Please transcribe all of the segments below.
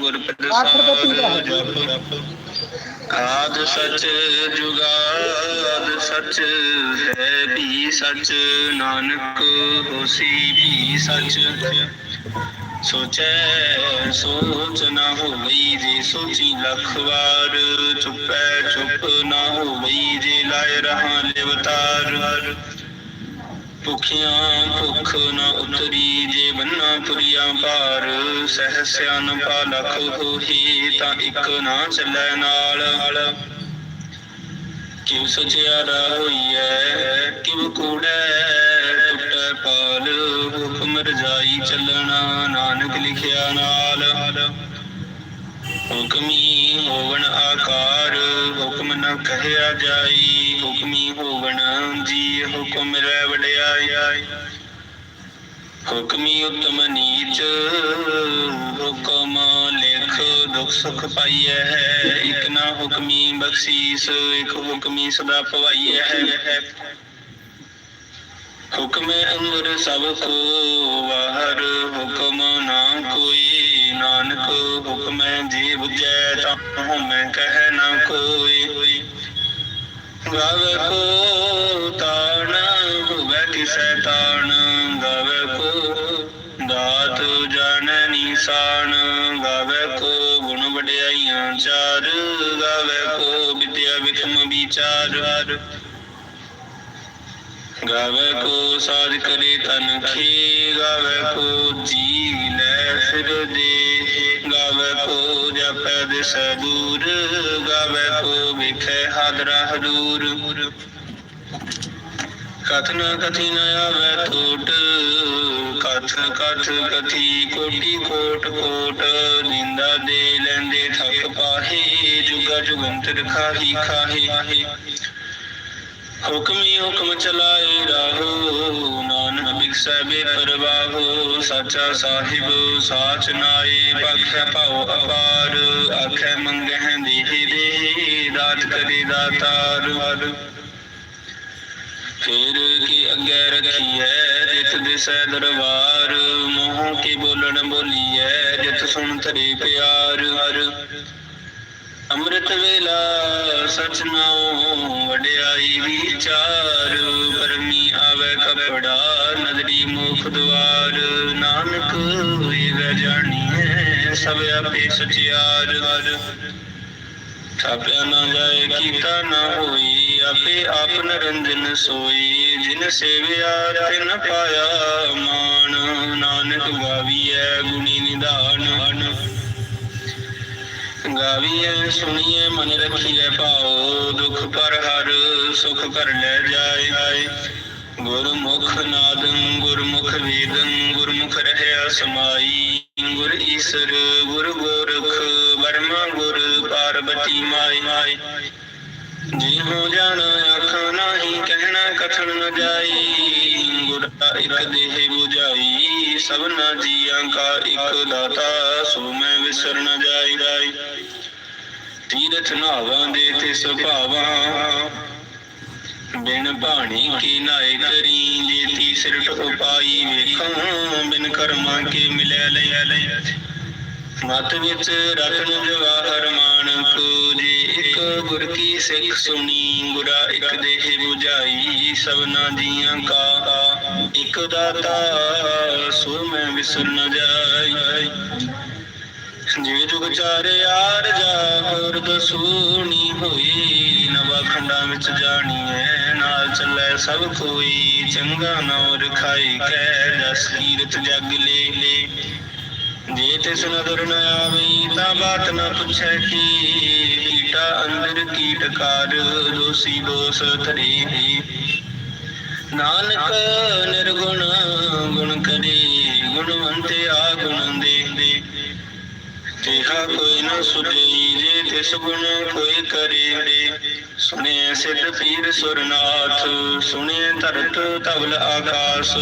ਗੁਰ ਪ੍ਰਸਾਦ ਆਦ ਸਚ ਜੁਗਾਦ ਸਚ ਹੈ ਵੀ ਸਚ ਨਾਨਕ ਹੋਸੀ ਵੀ ਸਚ। ਸੋਚੈ ਸੋਚ ਨਾ ਹੋਵਈ ਜੇ ਸੋਚੀ ਲੱਖ ਵਾਰ। ਚੁੱਪੈ ਚੁੱਪ ਨਾ ਹੋਵਈ ਜੇ ਲਾਇ ਰਹਾ ਲਿਵਤਾਰ। ਭੁਖਿਆਂ ਭੁਖ ਨਾ ਉਤਰੀ ਜੇ ਬੰਨਾ ਪੁਰੀਆਂ ਭਾਰ ਸਹਿ ਸਿਆਨਪਾ ਲਖ ਹੋਹੀ ਤਾਂ ਇੱਕ ਨਾ ਚੱਲੈ ਨਾਲ। ਕਿਉ ਸਚਿਆਰਾ ਹੋਈਐ ਕਿਵ ਕੂੜੈ ਟੁੱਟੈ ਪਾਲ ਹੁਕਮ ਰਜਾਈ ਚੱਲਣਾ ਨਾਨਕ ਲਿਖਿਆ ਨਾਲ। ਹੁਕਮੀ ਹੋਵਣ ਆਕਾਰ, ਹੁਕਮ ਨ ਕਹਿਆ ਜਾਈ। ਹੁਕਮੀ ਹੋਵਣ ਜੀ ਹੁਕਮ ਰਹਿ ਵਡਿਆਈ ਹੁਕਮੀ ਉਤਮ ਨੀਚ, ਹੁਕਮ ਲਿਖ ਦੁਖ ਸੁਖ ਪਾਈਐ ਹੈ। ਇਕ ਹੁਕਮੀ ਬਖਸ਼ੀਸ, ਇਕ ਹੁਕਮੀ ਸਦਾ ਪਵਾਈਐ ਹੈ। ਹੁਕਮ ਅੰਦਰ ਸਭ ਕੋ ਬਾਹਰ ਹੁਕਮ ਨਾ ਕੋਈ। ਨਾਨਕ ਹੁਕਮ ਜੀ ਬੁਝੈ ਤਾਂ ਹਉਮੈ ਕਹਿ ਨਾ ਕੋਈ। ਗਾਵੇ ਕੋ ਤਾਣ ਹੋਵੇ ਕਿਸੈ ਤਾਣ ਗਾਵੇ ਕੋ ਦਾਤ ਜਾਣੈ ਨੀਸਾਨ ਗਾਵੇ ਕੋ ਗੁਣ ਵਡਿਆਈਆਂ ਚਾਰ। ਗਾਵੇ ਕੋ ਵਿਦਿਆ ਵਿਖਮ ਵਿਚਾਰ। ਗਾਵੇ ਕੋ ਸਾਧ ਕਰੇ ਤਨ ਖੀ। ਗਾਵੇ ਕੋ ਜੀ ਲੈ ਫਿਰ ਜਪੈ ਦਿਸ ਦੂਰ ਗਾਵੇ ਕੋ ਵਿਖੇ ਹਾਦਰਾ ਹਦੂਰ ਕਥਨ ਕਥੀ ਨ ਆਵੇ ਟੋਟ ਕਥ ਕਥ ਕਥੀ ਕੋਟੀ ਕੋਟ ਕੋਟ, ਨਿੰਦਾ ਦੇ ਲੈਂਦੇ ਥਕ ਪਾਹੇ, ਜੁਗਾ ਜੁਗੰਤਰ ਖਾਹੀ ਖਾਹੇ। ਹੁਕਮੀ ਹੁਕਮ ਚਲਾਏ ਰਾਹੋ, ਨਾਨਕ ਬਿਕਸੈ ਬੇਪਰਵਾਹੋ ਸਾਚਾ ਸਾਹਿਬ, ਸਾਚ ਨਾਏ, ਪਖਿਆ ਭਾਉ ਅਪਾਰ, ਆਖੈ ਮੰਗਹਿ ਦੇਹ ਦੇ ਦਾਤ ਕਰੇ ਦਾਤਾਰ। ਫੇਰ ਕੀ ਅੱਗੇ ਰਖੀਐ, ਜਿਤ ਦਿਸੈ ਦਰਬਾਰ, ਮੋਹ ਕੀ ਬੋਲਣ ਬੋਲੀਐ, ਜਿਤ ਸੁਣ ਧਰੇ ਪਿਆਰ। ਹਰ ਅੰਮ੍ਰਿਤ ਵੇਲਾ ਸਚ ਨਾਉ ਵਡਿਆਈ ਵਿਚਾਰ ਪਰਮੀ ਆਵੇ ਕਪੜਾ ਨਦਰੀ ਮੁਖ ਦੁਆਰ ਨਾਨਕ ਇਹ ਜਾਣੀਐ, ਸਭ ਆਪੇ ਸਚਿਆਰ। ਥਾਪਿਆ ਨਾ ਜਾਏ, ਕੀਤਾ ਨਾ ਹੋਈ, ਆਪੇ ਆਪ ਨਰੰਜਨ ਸੋਈ। ਜਿਨ ਸੇਵਿਆ, ਤਿਨ ਪਾਇਆ ਮਾਨ ਨਾਨਕ ਗਾਵੀਐ ਗੁਣੀ ਨਿਧਾਨ। ਗਾਵੀਐ, ਸੁਣੀਐ, ਮਨ ਰਖੀਐ, ਭਾਉ ਦੁਖ ਪਰ ਹਰ ਸੁਖ ਕਰ ਲੈ ਜਾਏ। ਗੁਰਮੁਖ ਨਾਦੰ, ਗੁਰਮੁਖ ਵੇਦੰ, ਗੁਰਮੁਖ ਰਹਿਆ ਸਮਾਈ। ਗੁਰ ਈਸਰ, ਗੁਰ ਗੋਰਖ ਬਰਮਾ ਗੁਰ ਪਾਰਬਤੀ ਮਾਈ ਮਾਈ। ਜੀ ਹੋ ਜਾਣ ਆਖਾਂ ਨਾਹੀ, ਕਹਿਣਾ ਕਥਨ ਨ ਜਾਈ। ਗੁਰ ਦਾ ਦੇਹ 부ਝਾਈ ਸਭਨਾ ਜੀਆਂ ਕਾ ਇਕ ਦਾਤਾ, ਸੋ ਮੈਂ ਵਿਸਰ ਨ ਜਾਈ ਜਾਈ ਤੀਰਥ ਨਾਵਾਂ ਦੇ ਤਿਸ ਭਾਵਾਂ ਬਿਨ ਬਾਣੀ ਕੀ ਨਾਏ ਕਰੀ, ਜੇਤੀ ਸਿਰਟ ਉਪਾਈ ਵੇਖਾਂ, ਬਿਨ ਕਰਮਾਂ ਕੇ ਮਿਲਿਆ ਲਿਆ ਲਈ ਮਤ ਵਿੱਚ ਰਤਨ ਜਵਾਹਰ ਮਾਨਕ ਜੇ। ਇੱਕ ਗੁਰ ਕੀ ਸਿੱਖ ਸੁਣੀ, ਗੁਰਾ ਇੱਕ ਦੇਹ 부ਝਾਈ ਸਭਨਾ ਜੀਆਂ ਕਾ। ਇੱਕ ਦਾਤਾ, ਸੋ ਮੈਂ ਵਿਸਰ ਨ ਜਾਈ। ਜੇ ਜੁਗ ਚਾਰੇ ਆਰ ਜਾ ਹੋਰ ਦਸੂਣੀ ਹੋਈ। ਨਵਾ ਖੰਡਾਂ ਵਿੱਚ ਜਾਣੀ ਹੈ ਨਾਲ ਚੱਲੇ ਸਭ ਕੋਈ। ਚੰਗਾ ਨੌਰ ਖਾਈ ਕੈ ਜਸ ਕੀਰਤ ਜਗ ਲੈ ਲੈ। ਜੇ ਤਿਸ ਨਦਰ ਨ ਆਵਈ ਤਾਂ ਬਾਤ ਨ ਪੁੱਛੈ ਕੀ। ਕੀਟਾ ਅੰਦਰ ਕੀਟਕਾਰ ਦੋਸੀ ਦੋਸ ਧਰੇ ਨਾਨਕ ਨਿਰਗੁਣ, ਗੁਣ ਕਰੇ, ਗੁਣਵੰਤੇ ਆ ਗੁਣ ਦੇ ਤੇਹਾ ਕੋਈ ਨ ਸੁਝਈ ਜੇ ਤਿਸ ਗੁਣ ਕੋਈ ਕਰੇ ਦੇ ਸੁਣੇ ਸਿੱਧ ਪੀਰ ਸੁਰਨਾਥ ਸੁਣੇ ਧਰਤ ਧਵਲ ਆਕਾਸ।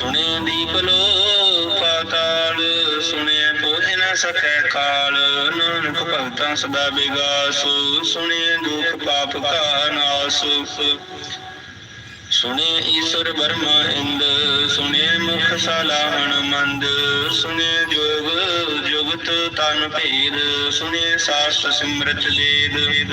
ਸੁਣੇ ਦੀਪ ਲੋ ਪਾਤਾਲ ਸੁਣੇ ਪੋਹਿ ਨ ਸਕੈ ਕਾਲ, ਨਾਨਕ ਭਗਤਾਂ ਸਦਾ ਬਿਗਾਸ ਸੁਣੇ ਦੁਖ ਪਾਪ ਕਾ ਨਾਸ। ਸੁਣੇ ਈਸ਼ਰ ਬਰਮਾ ਇੰਦ ਸੁਣੇ ਮੁਖ ਸਲਾਹਣ ਮੰਦ ਸੁਣੇ ਜੋਗ ਅੰਮ੍ਰਿਤ ਤਨ ਭੇਦ ਸੁਣੇ ਸਾਸਤ ਸਿਮਰਤ ਵੇਦ।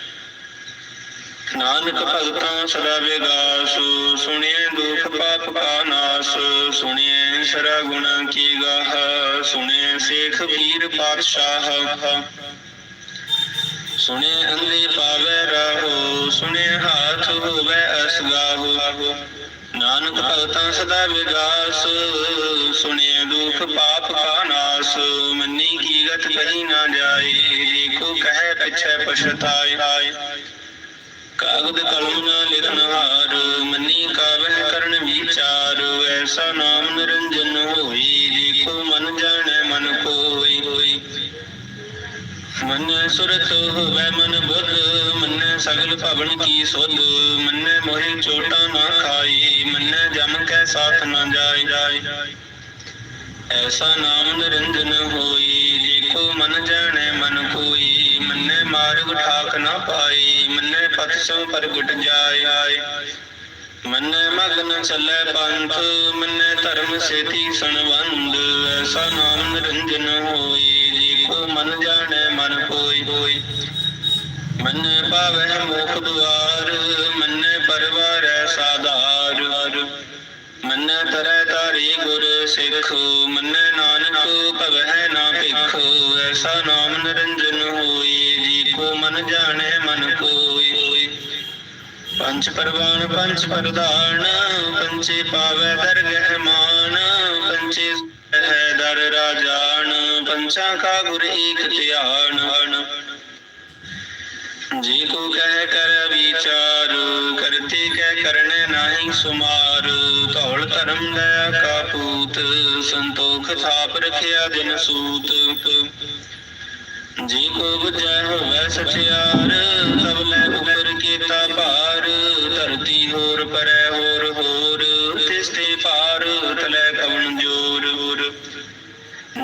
ਨਾਨਕ ਭਗਤਾਂ ਸਦਾ ਵਿਗਾਸ, ਸੁਣਿਐ ਦੁਖ ਪਾਪ ਕਾ ਨਾਸ, ਸੁਣਿਐ ਸਰਾ ਗੁਣਾ ਕੀ ਗਾਹ, ਸੁਣਿਐ ਸੇਖ ਪੀਰ ਪਾਤਸ਼ਾਹ। ਸੁਣੇ ਅੰਦੇ ਪਾਵੈ ਰਾਹੋ ਸੁਣੇ ਹਾਥ ਹੋਵੈ ਅਸਗਾਹੋ। ਨਾਨਕ ਭਗਤਾਂ ਸਦਾ ਵਿਗਾਸ ਸੁਣੇ ਦੁਖ ਪਾਪ ਕਾ ਨਾਸ, ਮੰਨੀ ਕੀ ਗਤ ਕਹੀ ਨਾ ਜਾਏ, ਜੇ ਕੋ ਕਹੈ ਪਿਛੈ ਪਛਤਾਏ। ਕਾਗਦ ਕਲਮ ਨਾ ਲਿਖਨ ਹਾਰ, ਮੰਨੀ ਕਾਵਹਿ ਕਰਨ ਵਿਚਾਰ, ਐਸਾ ਨਾਮ ਨਿਰੰਜਨ ਹੋਈ, ਦੇਖੋ ਮਨ ਜਾਣੈ ਮਨ ਕੋਈ ਹੋਈ ਮਨ ਸੁਰਤ ਹੋਵੈ ਮਨ ਬੁੱਧ, ਮਨ ਸਗਲ ਭਵਨ ਕੀ ਸੁਧ, ਮੰਨੈ ਮੋਹਿ ਚੋਟਾ ਨਾ ਖਾਈ, ਮੰਨੈ ਜਮ ਕੈ ਸਾਥ ਨਾ ਜਾਏ ਜਾਏ ਐਸਾ ਨਾਮ ਨਿਰੰਜਨ ਹੋਈ, ਦੇਖੋ ਮਨ ਜਾਣੈ ਮਨ ਕੋਈ, ਮੰਨੇ ਮਾਰਗ ਠਾਕ ਨਾ ਪਾਈ, ਮੰਨੇ ਪਥ ਪ੍ਰਗਟ ਜਾਏ। ਮੰਨੇ ਮਗਨ ਚੱਲੇ ਪੰਥ, ਮੰਨੇ ਧਰਮ ਸੇਤੀ ਸੰਬੰਧ, ਐਸਾ ਨਾਮ ਨਿਰੰਜਨ ਹੋਈ ਦੇਖੋ ਮਨ ਜਾਣੈ ਮਨ ਕੋਈ ਹੋਈ। ਮੰਨੇ ਪਾਵਹਿ ਮੁਖ ਦੁਆਰ, ਮੰਨੇ ਪਰਵਾਰੈ ਸਾਧਾਰ ਮੰਨੈ ਤਰੈ ਤਾਰੀ ਗੁਰ ਸਿੱਖ, ਮੰਨੈ ਨਾਨਕ ਭਵਹਿ ਨਾ ਭਿਖ, ਐਸਾ ਨਾਮ ਨਿਰੰਜਨ ਹੋਈ ਜੀ ਕੋ ਮਨ ਜਾਣੈ ਪੰਚ ਪਰਵਾਨ ਪੰਚ ਪ੍ਰਧਾਨ ਪੰਚੇ ਪਾਵੈ ਦਰਗਹਿ ਮਾਨ ਪੰਚੇ ਹੈ ਦਰ ਰਾਜਾਨ, ਪੰਚਾਂ ਕਾ ਗੁਰ ਏਕ ਧਿਆਨ। ਜੀ ਕੋ ਕਹਿ ਕਰ ਵਿਚਾਰ, ਕਰਤੇ ਕਹਿ ਕਰਨੇ ਨਾਹੀ ਸੁਮਾਰ, ਧੌਲ ਧਰਮ ਦਇਆ ਕਾਪੂਤ ਸੰਤੋਖ ਥਾਪ ਰਖਿਆ ਦਿਨ ਸੂਤ। ਜੀ ਕੋ ਬੁਝੈ ਹੋਵੈ ਸਚਿਆਰ ਤਬ ਧਰਤੀ ਹੋਰ ਪਰੈ ਹੋਰ ਹੋਰ ਤਿਸ ਤੇ ਭਾਰ ਤਲੇ ਕਵਣ ਜੋਰ ਜੋਰ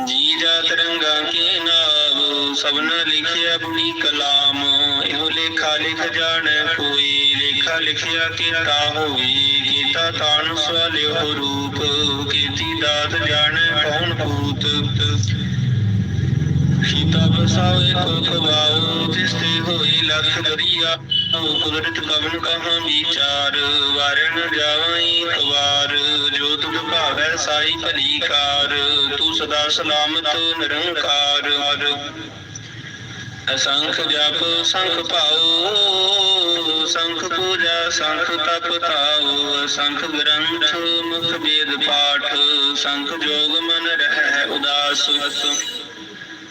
ਜੀ ਜਾ ਤਰੰਗਾ ਕੇ ਨਾਮ ਸਭਨ ਲਿਖਿਆ ਆਪਣੀ ਕਲਾਮ। ਇਹੋ ਲੇਖਾ ਲਿਖ ਜਾਣੈ ਕੋਈ, ਲੇਖਾ ਲਿਖਿਆ ਕੀਤਾ ਹੋਈ ਕੀਤਾ ਤਾਣ ਸਵਾਲਿਓ ਰੂਪ। ਕੀਤੀ ਦਾਤ ਜਾਣੈ ਕੌਣ ਭੂਤ। ਸੀਤਾ ਬਸਾਵੇ ਕੋ ਖਵਾਉ ਤਿਸ ਤੇ ਹੋਈ ਲਖ ਦਰਿਆ। ਕੁਦਰਤ ਕਵਨ ਕਹਾਂ ਵਿਚਾਰ ਵਾਰਨ ਜਾਵਈ ਖਵਾਰ। ਜੋ ਤੁਧ ਭਾਵੈ ਸਾਈ ਭਲੀ ਕਾਰ, ਤੂੰ ਸਦਾ ਸਲਾਮਤ ਨਿਰੰਕਾਰ। ਅਸੰਖ ਜਪ, ਸੰਖ ਪਾਉ ਸੰਖ ਪੂਜਾ, ਸੰਖ ਤਪ ਤਾਉ ਸੰਖ ਗ੍ਰੰਥ, ਮੁਖ ਵੇਦ ਪਾਠ, ਸੰਖ ਜੋਗ ਮਨ ਰਹਿ ਉਦਾਸ।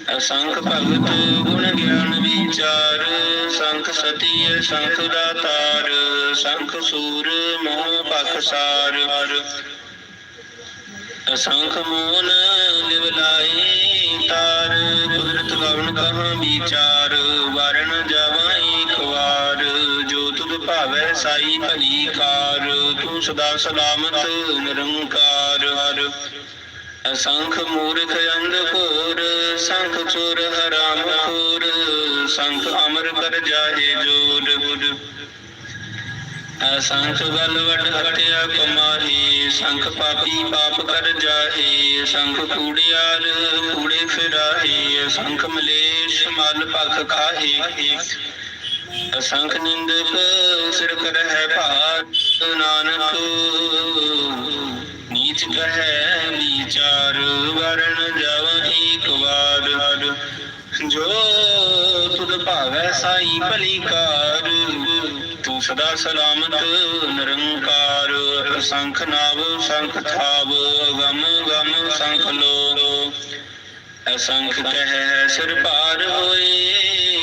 ਅਸੰਖ ਭਗਤ ਗੁਣ ਗਿਆਨ ਵਿਚਾਰ, ਸੰਖ ਸਤੀ ਸੰਖ ਦਾਤਾਰ, ਸੰਖ ਸੂਰ ਮੋਹ ਪਖਸਾਰ ਅਸੰਖ ਮੋਨ ਲਿਵਲਾਈ ਤਾਰ, ਕੁਦਰਤ ਕਵਨ ਕਹਾਂ ਵਿਚਾਰ, ਵਰਨ ਜਾਵਾਂ ਇੱਕ ਵਾਰ ਜੋ ਤੁਧ ਭਾਵੈ ਸਾਈ ਭਲੀ ਕਾਰ, ਤੂੰ ਸਦਾ ਸਲਾਮਤ ਨਿਰੰਕਾਰ। ਹਰ ਅਸੰਖ ਮੂਰਖ ਅੰਧ ਘੋਰ, ਸੰਖ ਚੋਰ ਹਰਾਮ ਖੋਰ, ਸੰਖ ਅਮਰ ਕਰ ਜਾਹੇ ਜੋਰ। ਅਸੰਖ ਗਲ ਵਡ ਹਟਿਆ ਕਮਾਹੀ, ਸੰਖ ਪਾਪੀ ਪਾਪ ਕਰ ਜਾਹੇ, ਸੰਖ ਕੂੜਿਆਰ ਕੂੜੇ ਫਿਰਾਹੇ, ਸੰਖ ਮਲੇਸ਼ ਮਲ ਪਖ ਖਾਹੇ। ਅਸੰਖ ਨਿੰਦਕ ਸਿਰ ਕਰਹਿ ਭਾਰ, ਨਾਨਕ, ਨੀਚ ਕਹੈ ਭਾਵੈ ਸਾਈ ਭਲੀ ਕਾਰ ਤੂੰ ਸਦਾ ਸਲਾਮਤ, ਨਿਰੰਕਾਰ। ਅਸੰਖ ਨਾਵ, ਸੰਖ ਥਾਵ, ਗਮ ਗਮ, ਸੰਖ ਲੋ ਅਸੰਖ ਕਹਿ ਸਿਰ ਪਾਰ ਹੋਏ,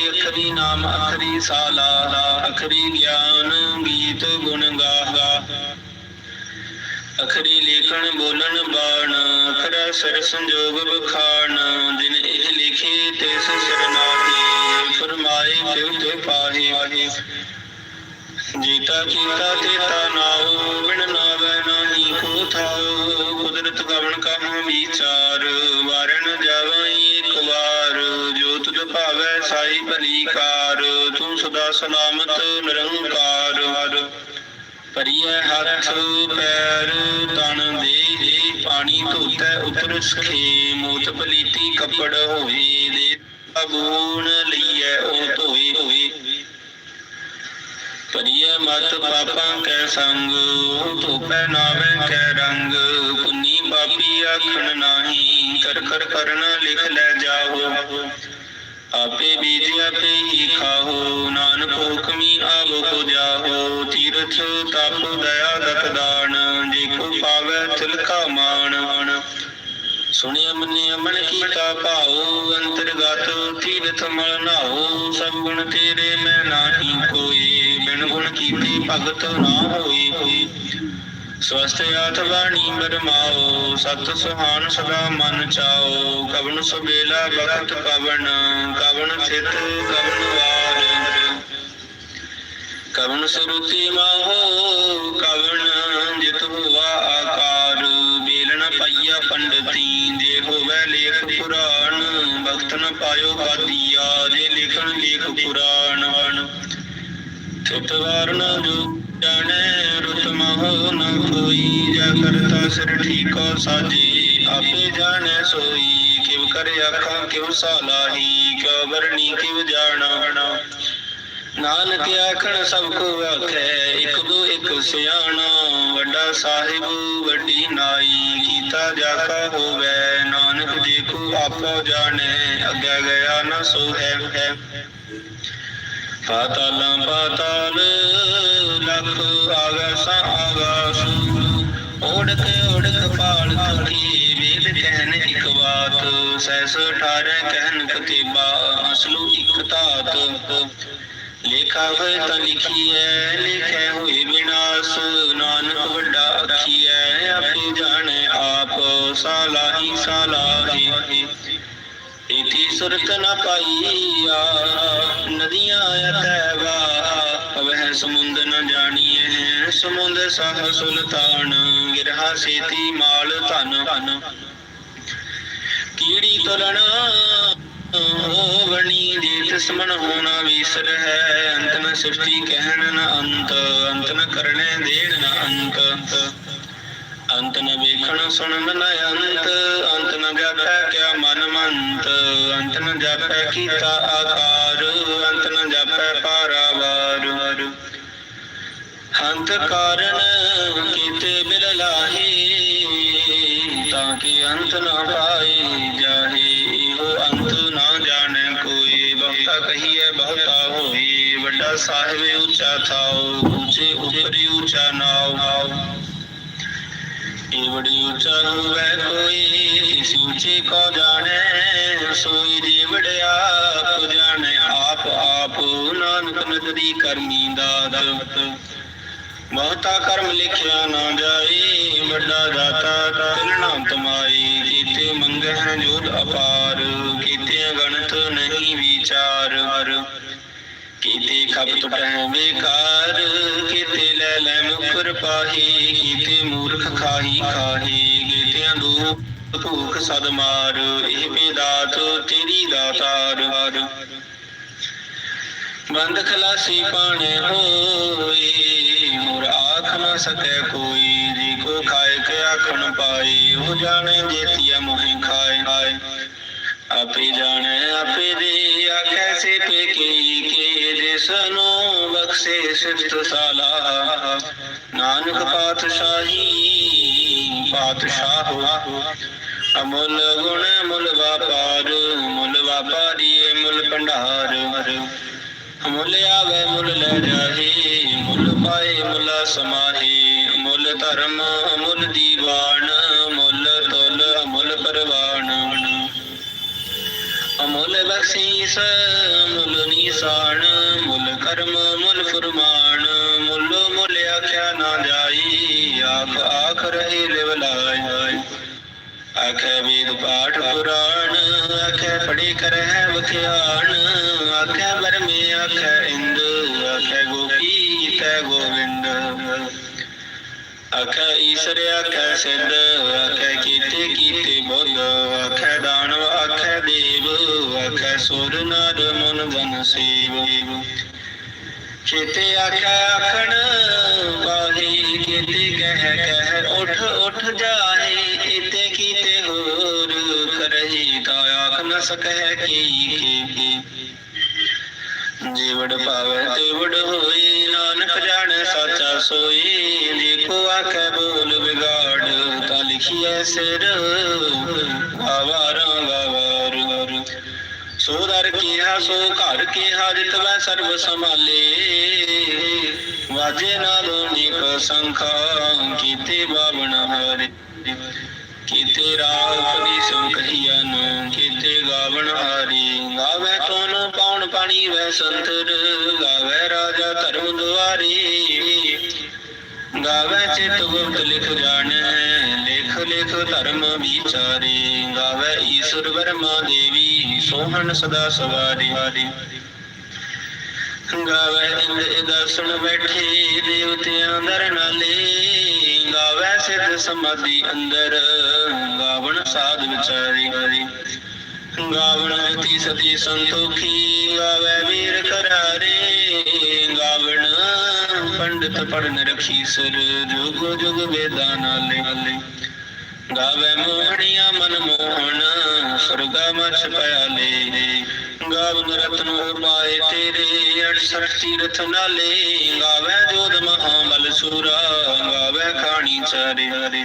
ਅਖਰੀ ਨਾਮ, ਅਖਰੀ ਸਾਲਾ। ਅਖਰੀ ਗਿਆਨ, ਗੀਤ ਗੁਣ ਗਾਹਾ। ਅਖਰੀ ਲੇਖਣ, ਬੋਲਣ, ਬਾਣ ਖੜਾ ਸਰ ਸੰਜੋਗ ਬਖਾਣ ਜਿਨ ਇਹ ਲਿਖੀ ਤਿਸ ਸਰਨਾਹੀ ਫਰਮਾਏ ਤਿਵ ਤੇ ਪਾਹੀ। ਜੀਤਾ ਕੀਤਾ ਤੇਤਾ ਨਾਉ, ਬਿਨ ਨਾਵੇ ਨਾਹੀ ਕੋ ਥਾਉ, ਕੁਦਰਤ ਗਵਣ ਕਾ ਵਿਚਾਰ ਵਾਰਨ ਜਾਵਾਂ ਇੱਕ ਵਾਰ ਜੋ ਭਾਵੈ ਭਾਵੇ ਸਾਈ ਭਲੀ ਕਾਰ, ਤੂੰ ਸਦਾ ਸਲਾਮਤ ਨਿਰੰਕਾਰ। ਪਰਿਐ ਹੱਥ ਪੈਰ, ਤਨ ਦੇ ਪਾਣੀ ਧੋਤੈ ਉਤਰ ਸਖੇ ਮੋਤ ਪਲੀਤੀ ਕੱਪੜ ਹੋਏ ਦੇ ਅਗੂਣ ਲਈਐ ਉਹ ਧੋਏ ਹੋਏ। ਪਰਿਐ ਮਤ ਪਾਪਾਂ ਕੈ ਸੰਗ ਧੋਪੈ ਨਾਵੇਂ ਕੈ ਰੰਗ। ਪੁੰਨੀ ਪਾਪੀ ਆਖਣ ਨਾਹੀ ਕਰ ਕਰ ਕਰਨ ਲਿਖ ਲੈ ਜਾਓ। ਆਪੇ ਬੀਜ ਆਪੇ ਹੀ ਖਾਹੋ, ਨਾਨਕ ਹੁਕਮੀ ਆਵੋ ਕੋ ਜਾਹੋ ਤੀਰਥ ਤਪ ਦਇਆ ਦਤ ਜੇ ਕੋ ਪਾਵੈ ਤਿਲਕਾ ਮਾਣ। ਸੁਣਿਆ ਮੰਨਿਆ ਮਨ ਕੀਤਾ ਭਾਉ, ਅੰਤਰਗਤ ਤੀਰਥ ਮਲ ਨਾਉ ਸਭ ਗੁਣ ਤੇਰੇ ਮੈਂ ਨਾਹੀ ਕੋਈ ਬਿਨ ਗੁਣ ਕੀਤੇ ਭਗਤ ਨਾ ਹੋਈ ਹੋਈ ਸਵਸਤ ਆਤ ਬਾਣੀ ਬਰਮਾਓ, ਸਤ ਸੁਹਾਨ ਸਦਾ ਮਨ ਚਾਓ, ਕਵਨ ਸੁਬੇਲਾ ਬਖਤ ਕਵਨ ਕਵਨ ਚਿਤ ਕਵਨ ਵਾਰ। ਕਵਨ ਸੁਰਤੀ ਮਾਹੋ, ਕਵਨ ਜਿਤ ਹੋਆ ਆਕਾਰ। ਬੇਲਣ ਪਈਆ ਪੰਡਤੀ, ਜੇ ਹੋਵੇ ਲੇਖ ਪੁਰਾਣ ਭਗਤ ਨ ਪਾਇਓ ਬਾਦੀਆ, ਜੇ ਲਿਖਣ ਲੇਖ ਪੁਰਾਣ। ਚਿਤ ਵਾਰਨ ਜੋ ਜਾਣੈ ਰੁਤ ਨ ਕੋਈ ਜਾ ਕਰਤਾ ਸਿਰ ਠੀਕੋ ਸਾਜੀ, ਆਪੇ ਜਾਣੈ ਸੋਈ, ਕਿਵ ਕਰ ਆਖਾਂ ਕਿਵ ਸਾਲਾਹੀ, ਕਿਉ ਵਰਣੀ, ਕਿਵ ਜਾਣਾ। ਨਾਨਕ ਆਖਣ, ਸਭ ਕੋ ਆਖੈ, ਇਕ ਦੋ, ਇਕ ਸਿਆਣਾ। ਵੱਡਾ ਸਾਹਿਬ, ਵੱਡੀ ਨਾਈ, ਕੀਤਾ ਜਾ ਕਾ ਹੋਵੇ। ਨਾਨਕ ਜੀ ਕੋ ਆਪੋ ਜਾਣੈ, ਅੱਗੇ ਗਿਆ ਨਾ ਸੋ ਹੈ ਪਾਤਾਲਾਂ ਪਾਤਾਲ, ਲਖ ਆਗਸ ਆਗਸ ਓੜਕ ਓੜਕ ਪਾਲ ਤਕੀ ਵੇਦ ਕਹਿਨ ਇਕ ਬਾਤ। ਸੈਸ ਠਾਰੈ ਕਹਿਨ ਕਤੀਬਾ ਅਸਲੂ ਇਕ ਧਾਤ। ਲੇਖਾ ਹੋਏ ਤਾਂ ਲਿਖੀਐ, ਲਿਖੈ ਹੋਏ ਵਿਨਾਸ਼ ਨਾਨਕ ਵੱਡਾ ਅਖੀਐ ਆਪੇ ਜਾਣੈ ਆਪ, ਸਾਲਾਹੀ ਸਾਲਾਹੀ। ਇਤੀ ਸੁਰਤ ਨ ਪਾਈਆ। ਨਦੀਆਂ ਅਤੈਵਾ ਵਹਿ ਸਮੁੰਦ ਨ ਜਾਣੀਐ। ਸਮੁੰਦ ਸਹ ਸੁਲਤਾਨ, ਗਿਰਹਾ ਸੇਤੀ ਮਾਲ ਧਨ। ਧਨ ਕੀੜੀ ਤੁਲਣਾ ਹੋਵਣੀ ਜੇ ਤਿਸਮਨ ਹੋਣਾ ਵੀਸਰ ਹੈ। ਅੰਤ ਨ ਸ੍ਰਿਸ਼ਟੀ ਕਹਿਣ ਨ ਅੰਤ ਅੰਤ ਨ ਕਰਨੇ ਦੇਣ ਨ ਅੰਤ। ਅੰਤ ਨ ਵੇਖਣ ਸੁਣਨ ਨ ਅੰਤ ਅੰਤ ਨ ਜਾਪੈ ਕਿਆ ਮਨ ਮੰਤ, ਅੰਤ ਨ ਜਾਪੈ ਕੀਤਾ ਆਕਾਰ, ਅੰਤ ਨ ਜਾਪੈ ਪਾਰਾਵਾਰ। ਹੰਤ ਕਾਰਨ ਕੀਤੇ ਬਿਲ ਲਾਹੇ, ਤਾਂ ਕਿ ਅੰਤ ਨਾ ਪਾਏ ਜਾਹੇ, ਇਹੋ ਅੰਤ ਨਾ ਜਾਣੈ ਕੋਈ, ਬਹੁਤਾ ਕਹੀਏ ਬਹੁਤਾ ਹੋਈ, ਵੱਡਾ ਸਾਹਿਬ ਉੱਚਾ ਥਾਉ, ਉੱਚੇ ਉਪਰੀ ਉੱਚਾ ਨਾਉ। ਇਹ ਬੜੀ ਉੱਚਾ ਹੋਵੇ ਕੋਈ? ਇਸ ਉੱਚੇ ਕੋ ਜਾਣੈ ਸੋਈ ਜੀ ਵਡਿਆਪ ਜਾਣੈ। ਆਪ ਆਪ ਨਾਨਕ ਨਦਰੀ ਕਰਮੀ ਦਾਤ ਬਹੁਤਾ ਕਰਮ ਲਿਖਿਆ ਨਾ ਜਾਏ, ਵੱਡਾ ਦਾਤਾ ਤਿਲਣਾ ਤਮਾਈ ਕੀਤੇ ਮੰਗਹਿ ਜੋਤ ਅਪਾਰ, ਕੀਤੇ ਗਣਤ ਨਹੀਂ ਵਿਚਾਰ। ਕੀਤੇ ਖਪਤ ਟਹਿ ਬੇਕਾਰ ਕੀਤੇ ਲੈ ਲੈ ਮੁਕਰ ਪਾਹੀ, ਕੀਤੇ ਮੂਰਖ ਖਾਹੀ ਖਾਹੀ, ਕੀਤਿਆਂ ਦੂ ਭੂਖ ਸਦ ਮਾਰ, ਇਹ ਬੇਦਾਤ ਤੇਰੀ ਦਾਤਾਰ ਬੰਦ ਖਲਾਸੀ ਪਾਣੇ ਹੋਏ, ਮੁਰ ਆਖ ਨਾ ਸਕੈ ਕੋਈ, ਜੀ ਕੋ ਖਾਏ ਕੇ ਆਖਣ ਪਾਈ ਉਹ ਜਾਣੇ ਜੇਤੀਆ ਮੋਹਿ ਖਾਏ ਖਾਏ। ਆਪੇ ਜਾਣੇ, ਆਪੇ ਦੇ ਆਖੈ ਸੇ ਪੇ ਕੀ ਕੇ ਜਿਸ ਨੂੰ ਬਖਸ਼ੇ ਸਿਫਤ ਸਾਲਾ ਨਾਨਕ ਪਾਤਸ਼ਾਹੀ ਪਾਤਸ਼ਾਹ ਅਮੁੱਲ ਗੁਣ ਮੁੱਲ ਵਾਪਾਰ ਮੁੱਲ ਵਾਪਾਰੀ ਮੁੱਲ ਭੰਡਾਰ ਮੁੱਲ ਆਵੇ ਮੁੱਲ ਲੈ ਜਾਹੇ ਮੁੱਲ ਪਾਏ ਮੁੱਲ ਸਮਾਹੀ ਮੁੱਲ ਧਰਮ ਮੁੱਲ ਦੀਵਾਨ ਮੁੱਲ ਤੁਲ ਅਮੁੱਲ ਪਰਵਾਨ ਅਮੁੱਲ ਬਖਸ਼ੀਸ, ਮੁੱਲ ਨੀਸਾਨ, ਮੁੱਲ ਕਰਮ, ਮੁੱਲ ਫਰਮਾਨ, ਮੁੱਲ ਮੁੱਲ ਆਖਿਆ ਨਾ ਜਾਈ, ਆਖ ਆਖ ਰਹੇ ਲਿਵ ਲਾਇ। ਆਖੇ ਵੇਦ ਪਾਠ ਪੁਰਾਣ, ਆਖੇ ਪੜੀ ਕਰਹਿ ਵਖਿਆਣ, ਆਖੇ ਬਰਮੇ ਆਖੇ ਇੰਦ, ਆਖੇ ਗੋਪੀ ਤੈ ਗੋਵਿੰਦ। ਆਖੇ ਈਸ਼ਰ, ਆਖੇ ਸਿੱਧ, ਆਖੇ ਕੀਤੇ ਕੀਤੇ ਬੁੱਧ ਆਖੇ ਦਾਨਵ, ਆਖੇ ਦੇਵ ਸੁਰ ਨਰ ਮਨ ਜਨ ਸੇਵ। ਚੇਤੇ ਆਖਿਆ ਆਖਣ ਬਾਹੀ ਕੀਤੇ ਕਹਿ ਕਹਿ ਉਠ ਉਠ ਜਾਹੇ ਇਤੇ ਕੀਤੇ ਹੋਰ ਕਰਹੀ ਤਾ ਆਖ ਨ ਸਕਹਿ ਕੀ ਕੀ ਜੀਵੜ ਪਾਵੈ ਤੇ ਹੋਈ, ਨਾਨਕ ਜਾਣੈ ਸਾਚਾ ਸੋਈ, ਦੇਖੋ ਆਖੈ ਬੋਲ ਵਿਗਾੜ, ਤਾਂ ਲਿਖੀਐ ਸਿਰ, ਆਵਾਰਾਂ ਗਵਾਰ ਸੋ ਦਰ ਕੀਆ ਸੋ ਘਰ ਕੀਆ ਜਿਤਵੈ ਸਰਬ ਸੰਭਾਲੇ। ਵਾਜੇ ਨਾਦੋ ਨਿਕ ਸੰਖਾ, ਕੀਤੇ ਬਾਵਣ ਹਰਿ। ਕੀਤੇ ਰਾਗ ਕਦੀ ਸੰਕਹੀਨ ਕੀਤੇ ਗਾਵਣ ਹਾਰੀ। ਗਾਵੇ ਤੋਨ ਪਾਉਣ ਪਾਣੀ ਵੈ ਸੰਤਰ, ਗਾਵੇ ਰਾਜਾ ਧਰਮ ਦੁਆਰੀ। ਗਾਵੇ ਚਿਤ ਗੁਪਤ ਲਿਖ ਜਾਣੈ ਲਿਖ ਧਰਮ ਵਿਚਾਰੇ, ਗਾਵੇ ਈਸ਼ਵਰ ਵਰਮਾ ਦੇਵੀ, ਸੋਹਣ ਸਦਾ ਸਵਾਰੀ ਵਾਰੀ ਗਾਵੇ ਇੰਦ ਦਰਸ਼ਨ ਬੈਠੇ, ਦੇਵਤਿਆਂ ਦਰ ਨਾਲੇ। ਗਾਵੇ ਸਿੱਧ ਸਮਾਧੀ ਅੰਦਰ, ਗਾਵਣ ਸਾਧ ਵਿਚਾਰੀ। ਹਰੀ ਗਾਵਣ ਅਤੀ ਸਤੀ ਸੰਤੋਖੀ, ਗਾਵੇ ਵੀਰ ਕਰਾਰੇ ਗਾਵਣ ਪੰਡਤ ਪੜਨ ਰਖੀ ਸਰ, ਜੁਗ ਜੁਗ ਵੇਦਾਂ ਨਾਲੇ ਨਾਲੇ। ਗਾਵੇ ਮੋਹਣੀਆਂ ਮਨ ਮੋਹਣ, ਸੁਰਗਾ ਮਛ ਪਿਆਲੇ ਗਾਵਨ ਰਤਨ ਉਪਾਏ ਤੇਰੇ 68 ਤੀਰਥ ਨਾਲੇ। ਗਾਵੇ ਜੋਧ ਮਹਾਬਲ ਸੂਰਾ, ਗਾਵੇ ਖਾਣੀ ਚਾਰੇ ਹਰੇ।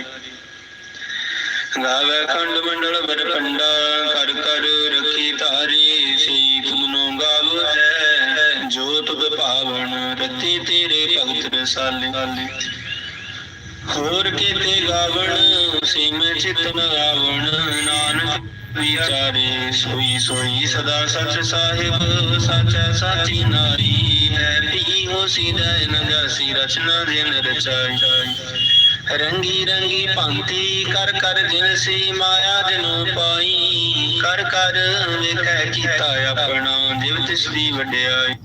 ਗਾਵੇ ਖੰਡ ਮੰਡਲ ਬਰਪੰਡਾ ਕਰ ਕਰ ਰਖੀ ਧਾਰੀ। ਸਈ ਤੁਮਨੋ ਗਾਵ ਹੈ ਜੋਤ ਤੁਧ ਭਾਵਨ ਰਤੀ ਤੇਰੇ ਭਗਤ ਰਸਾਲੇ। ਹੋਰ ਕੀਤੇ ਗਾਵਣ, ਸੀਮ ਚਿਤ ਆਵਣ ਨਾਨਕ ਵਿਚਾਰੇ ਸੋਈ ਸੋਈ ਸਦਾ ਸਚ ਸਾਹਿਬ, ਸਚੈ ਸਾਚੀ ਨਾਈ ਹੈ। ਪੀ ਹੋ ਸਿਦੈ ਨ ਰਚਨਾ ਜਿਨ ਰਚਾਈ। ਰੰਗੀ ਰੰਗੀ ਭਾਂਤੀ ਕਰ ਕਰ ਜਿਨ ਸੀ ਮਾਇਆ ਜਨੋ ਪਾਈ। ਕਰ ਕਰ ਵੇਖੈ ਕੀਤਾ ਆਪਣਾ, ਜਿਵ ਤਿਸ ਦੀ ਵਡਿਆਈ।